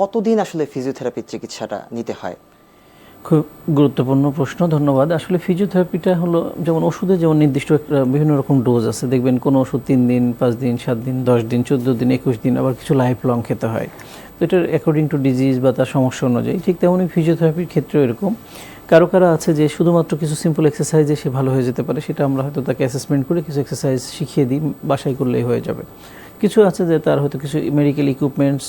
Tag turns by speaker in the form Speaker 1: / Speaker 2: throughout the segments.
Speaker 1: কতদিন আসলে ফিজিওথেরাপির চিকিৎসাটা নিতে হয়?
Speaker 2: খুব গুরুত্বপূর্ণ প্রশ্ন, ধন্যবাদ। আসলে ফিজিওথেরাপিটা হলো যেমন ওষুধে যেমন নির্দিষ্ট বিভিন্ন রকম ডোজ আছে। দেখবেন কোনো ওষুধ তিন দিন, পাঁচ দিন, সাত দিন, দশ দিন, চোদ্দ দিন, একুশ দিন আবার কিছু লাইফ লং খেতে হয়। তো এটার অ্যাকর্ডিং টু ডিজিজ বা তার সমস্যা অনুযায়ী ঠিক তেমনই ফিজিওথেরাপির ক্ষেত্রেও এরকম। কারও কারও আছে যে শুধুমাত্র কিছু সিম্পল এক্সারসাইজে সে ভালো হয়ে যেতে পারে, সেটা আমরা হয়তো তাকে অ্যাসেসমেন্ট করে কিছু এক্সারসাইজ শিখিয়ে দিই, বাসায় করলেই হয়ে যাবে। কিছু আছে যে তার হয়তো কিছু মেডিকেল ইকুইপমেন্টস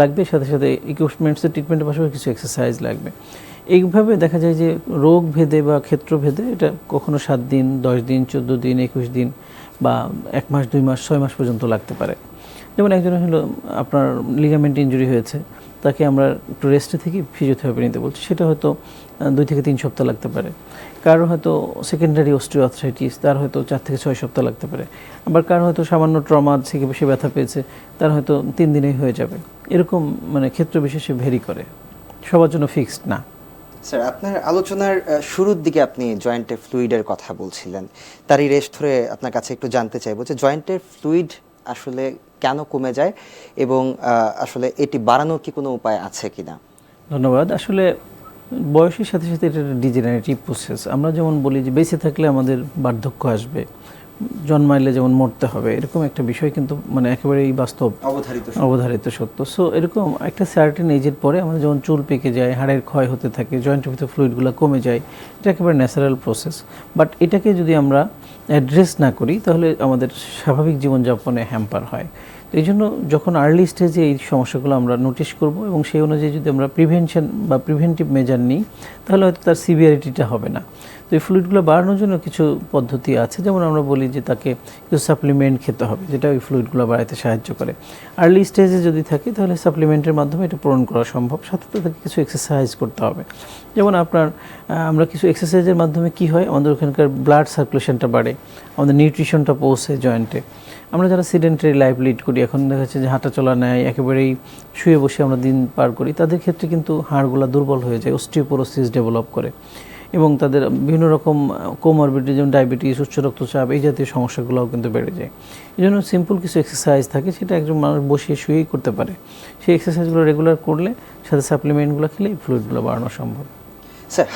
Speaker 2: লাগবে, সাথে সাথে ইকুইপমেন্টসের ট্রিটমেন্টের পাশাপাশি কিছু এক্সারসাইজ লাগবে। এইভাবে দেখা যায় যে রোগ ভেদে বা ক্ষেত্র ভেদে এটা কখনো সাত দিন, দশ দিন, চোদ্দ দিন, একুশ দিন বা এক মাস, দুই মাস, ছয় মাস পর্যন্ত লাগতে পারে। যেমন একজন হলো, আপনার লিগামেন্ট ইঞ্জুরি হয়েছে। তাকে আমরা একটু রেস্টে থেকে ফিজিওথেরাপি নিতে বলছি। সেটা হয়তো দুই থেকে তিন সপ্তাহ লাগতে পারে। কারও হয়তো সেকেন্ডারি অস্ট্রিওআর্থ্রাইটিস তার হয়তো চার থেকে ছয় সপ্তাহ লাগতে পারে। আবার কারও হয়তো সামান্য ট্রমা থেকে বেশি ব্যথা পেয়েছে, তার হয়তো তিন দিনেই হয়ে যাবে। এরকম মানে ক্ষেত্র বিশেষে ভেরি করে। সবার জন্য ফিক্সড না।
Speaker 1: স্যার আপনার আলোচনার শুরুর দিকে আপনি জয়েন্টের ফ্লুইডের কথা বলছিলেন। তারই রেস্ট ধরে আপনার কাছে একটু জানতে চাইব যে জয়েন্টের ফ্লুইড আসলে কেন কমে যায় এবং আসলে এটি বাড়ানোর কি কোনো উপায় আছে কিনা?
Speaker 2: ধন্যবাদ। আসলে বয়সের সাথে সাথে এটা ডিজেনারেটিভ প্রসেস আমরা যেমন বলি যে বেঁচে থাকলে আমাদের বার্ধক্য আসবে জন্মাইলে যেমন মরতে হবে এরকম একটা বিষয় কিন্তু মানে একেবারেই বাস্তব
Speaker 1: অবধারিত
Speaker 2: অবধারিত সত্য। সো এরকম একটা সার্টেন এজের পরে আমাদের যেমন চুল পেকে যায় হাড়ের ক্ষয় হতে থাকে জয়েন্টের ভিতরে ফ্লুইডগুলো কমে যায় এটা একেবারে ন্যাচারাল প্রসেস বাট এটাকে যদি আমরা অ্যাড্রেস না করি, তাহলে আমাদের স্বাভাবিক জীবনযাপনে হ্যাম্পার হয়। তো এই জন্য যখন আর্লি স্টেজে এই সমস্যাগুলো আমরা নোটিশ করব এবং সেই অনুযায়ী যদি আমরা প্রিভেনশন বা প্রিভেন্টিভ মেজার নিই, তাহলে হয়তো তার সিভিয়ারিটিটা হবে না। তো এই ফ্লুইডগুলো বাড়ানোর জন্য কিছু পদ্ধতি আছে, যেমন আমরা বলি যে তাকে কিছু সাপ্লিমেন্ট খেতে হবে, যেটা ওই ফ্লুইডগুলো বাড়াতে সাহায্য করে। আর্লি স্টেজে যদি থাকে, তাহলে সাপ্লিমেন্টের মাধ্যমে এটা পূরণ করা সম্ভব। সাথে সাথে তাকে কিছু এক্সারসাইজ করতে হবে। যেমন আপনার আমরা কিছু এক্সারসাইজের মাধ্যমে কি হয়, আমাদের ওখানকার ব্লাড সার্কুলেশনটা বাড়ে। আমাদের নিউট্রিশনটা পৌঁছে জয়েন্টে। আমরা যারা সিডেন্টারি লাইফ লিড করি, এখন দেখা যাচ্ছে যে হাঁটা চলা নেয় একেবারেই শুয়ে বসে আমরা দিন পার করি, তাদের ক্ষেত্রে কিন্তু হাড়গুলো দুর্বল হয়ে যায়, অস্টিওপোরোসিস ডেভেলপ করে। এবং তাদের বিভিন্ন রকম কোমরবিটি, যেমন ডায়াবেটিস, উচ্চ রক্তচাপ, এই জাতীয় সমস্যাগুলোও কিন্তু বেড়ে যায়। এই জন্য সিম্পল কিছু এক্সারসাইজ থাকে, সেটা একজন মানুষ বসিয়ে শুয়েই করতে পারে। সেই এক্সারসাইজগুলো রেগুলার করলে সাথে সাপ্লিমেন্টগুলো খেলে ফ্লুইডগুলো বাড়ানো সম্ভব।
Speaker 1: স্যার